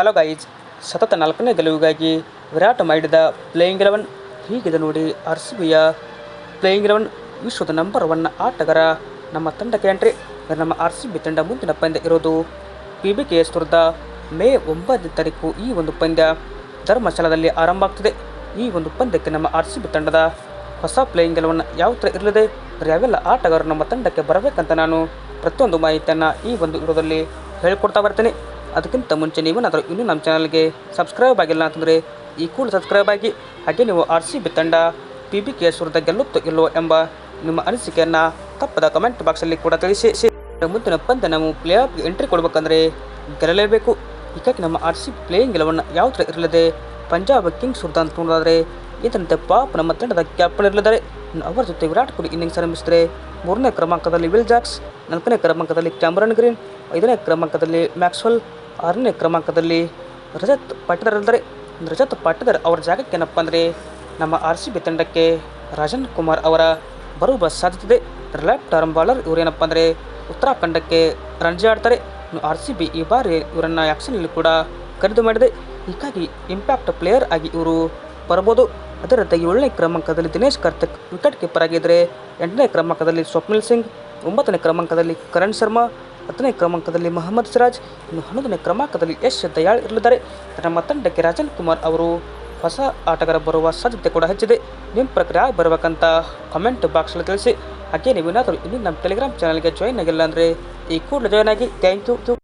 Hello guys ಸತತ ನಾಲ್ಕನೇ ಗೆಲುವಿಗಾಗಿ ವಿರಾಟ್ ಮಾಡಿದ ಪ್ಲೇಯಿಂಗ್ ಎಲೆವನ್ ಹೀಗಿದೆ ನೋಡಿ ಆರ್ ಸಿ ಬಿಯ ಪ್ಲೇಯಿಂಗ್ ಎಲೆವನ್ ವಿಶ್ವದ ನಂಬರ್ ಒನ್ ಆಟಗಾರ, ನಮ್ಮ ತಂಡಕ್ಕೆ ಎಂಟ್ರಿ ನಮ್ಮ ಆರ್ ಸಿ ಬಿ ತಂಡ ಮುಂದಿನ ಪಂದ್ಯ ಇರೋದು ಪಿ ಬಿ ಕೆ ಎಸ್ ವಿರುದ್ಧ ಮೇ ಒಂಬತ್ತನೇ ತಾರೀಕು ಈ ಒಂದು ಪಂದ್ಯ. ಧರ್ಮಶಾಲದಲ್ಲಿ ಆರಂಭ ಆಗ್ತದೆ. ಈ ಒಂದು ಪಂದ್ಯಕ್ಕೆ ನಮ್ಮ ಆರ್ ಸಿ ಬಿ ತಂಡದ ಹೊಸ ಪ್ಲೇಯಿಂಗ್ ಎಲೆವನ್ ಯಾವ ಥರ ಇರಲಿದೆ ಯಾವೆಲ್ಲ ಆಟಗಾರರು ನಮ್ಮ ತಂಡಕ್ಕೆ ಬರಬೇಕಂತ ನಾನು ಪ್ರತಿಯೊಂದು ಮಾಹಿತಿಯನ್ನು ಈ ಒಂದು ವಿಡಿಯೋದಲ್ಲಿ ಹೇಳಿಕೊಡ್ತಾ ಬರ್ತೀನಿ. ಅದಕ್ಕಿಂತ ಮುಂಚೆ ನೀವು ಏನಾದರೂ ಇನ್ನೂ ನಮ್ಮ ಚಾನಲ್ಗೆ ಸಬ್ಸ್ಕ್ರೈಬ್ ಆಗಿಲ್ಲ ಅಂತಂದರೆ ಈ ಕೂಡ ಸಬ್ಸ್ಕ್ರೈಬ್ ಆಗಿ, ಹಾಗೆ ನೀವು ಆರ್ ಸಿ ಬಿ ತಂಡ, ಪಿ ಬಿ ಕೆ ಎಸ್ ವಿರುದ್ಧ ಗೆಲ್ಲುತ್ತೋ ಇಲ್ಲವೋ ಎಂಬ ನಿಮ್ಮ ಅನಿಸಿಕೆಯನ್ನು ತಪ್ಪದ ಕಮೆಂಟ್ ಬಾಕ್ಸಲ್ಲಿ ಕೂಡ ತಿಳಿಸಿ. ಮುಂದಿನ ಪಂದ್ಯ ನಾವು ಪ್ಲೇ ಆಫ್ಗೆ ಎಂಟ್ರಿ ಕೊಡಬೇಕಂದ್ರೆ ಗೆಲ್ಲಲೇಬೇಕು. ಹೀಗಾಗಿ ನಮ್ಮ ಆರ್ ಸಿ ಪ್ಲೇಯಿಂಗ್ ಗೆಲುವನ್ನು ಯಾವ ಥರ ಇರಲಿದೆ? ಪಂಜಾಬ್ ಕಿಂಗ್ಸ್ ವಿರುದ್ಧ ಅಂತ ನೋಡಿದ್ರೆ ಇದರಂತೆ ಪಾಪ್ ನಮ್ಮ ತಂಡದ ಕ್ಯಾಪ್ಟನ್ ಇರಲಿದ್ದಾರೆ. ಅವರ ಜೊತೆ ವಿರಾಟ್ ಕೊಹ್ಲಿ ಇನ್ನಿಂಗ್ಸ್ ಆರಂಭಿಸಿದರೆ, ಮೂರನೇ ಕ್ರಮಾಂಕದಲ್ಲಿ ವಿಲ್ ಜಾಕ್ಸ್, ನಾಲ್ಕನೇ ಕ್ರಮಾಂಕದಲ್ಲಿ ಕ್ಯಾಮರನ್ ಗ್ರೀನ್, ಐದನೇ ಕ್ರಮಾಂಕದಲ್ಲಿ ಮ್ಯಾಕ್ಸ್ವೆಲ್, ಆರನೇ ಕ್ರಮಾಂಕದಲ್ಲಿ ರಜತ್ ಪಾಟಿದಾರ್ ರಜತ್ ಪಾಟಿದಾರ್ ಅವರ ಜಾಗಕ್ಕೆ ಏನಪ್ಪ ಅಂದರೆ, ನಮ್ಮ ಆರ್ ಸಿ ಬಿ ತಂಡಕ್ಕೆ ರಾಜನ್ ಕುಮಾರ್ ಅವರ ಬರುವ ಸಾಧ್ಯತೆ. ಲೆಫ್ಟ್ ಆರ್ಮ್ ಬಾಲರ್ ಇವರೇನಪ್ಪ ಅಂದರೆ, ಉತ್ತರಾಖಂಡಕ್ಕೆ ರಣಜಿ ಆಡ್ತಾರೆ. ಆರ್ ಸಿ ಬಿ ಈ ಬಾರಿ ಇವರನ್ನು ಆ್ಯಕ್ಷನಲ್ಲಿ ಕೂಡ ಖರೀದಿ ಮಾಡಿದೆ. ಹೀಗಾಗಿ ಇಂಪ್ಯಾಕ್ಟ್ ಪ್ಲೇಯರ್ ಆಗಿ ಇವರು ಬರ್ಬೋದು. ಅದರಂತೆ ಏಳನೇ ಕ್ರಮಾಂಕದಲ್ಲಿ ದಿನೇಶ್ ಕಾರ್ತಿಕ್ ವಿಕೆಟ್ ಕೀಪರ್ ಆಗಿದ್ದರೆ ಎಂಟನೇ ಕ್ರಮಾಂಕದಲ್ಲಿ ಸ್ವಪ್ನಿಲ್ ಸಿಂಗ್, ಒಂಬತ್ತನೇ ಕ್ರಮಾಂಕದಲ್ಲಿ ಕರಣ್ ಶರ್ಮಾ, ಹತ್ತನೇ ಕ್ರಮಾಂಕದಲ್ಲಿ ಮೊಹಮ್ಮದ್ ಸಿರಾಜ್, ಇನ್ನು ಹನ್ನೊಂದನೇ ಕ್ರಮಾಂಕದಲ್ಲಿ ಯಶ್ ದಯಾಳ್ ಇರಲಿದ್ದಾರೆ. ನಮ್ಮ ತಂಡಕ್ಕೆ ರಾಜನ್ ಕುಮಾರ್ ಅವರು ಹೊಸ ಆಟಗಾರ ಬರುವ ಸಾಧ್ಯತೆ ಕೂಡ ಹೆಚ್ಚಿದೆ. ನಿಮ್ಮ ಪ್ರಕ್ರಿಯೆ ಬರಬೇಕಂತ ಕಮೆಂಟ್ ಬಾಕ್ಸಲ್ಲಿ ತಿಳಿಸಿ. ಹಾಗೆ ನೀವೇನಾದರೂ ಇನ್ನೂ ನಮ್ಮ ಟೆಲಿಗ್ರಾಮ್ ಚಾನಲ್ಗೆ ಜಾಯ್ನ್ ಆಗಿಲ್ಲ ಅಂದರೆ ಈ ಕೂಡಲೇ ಜಾಯ್ನ್ ಆಗಿ. Thank you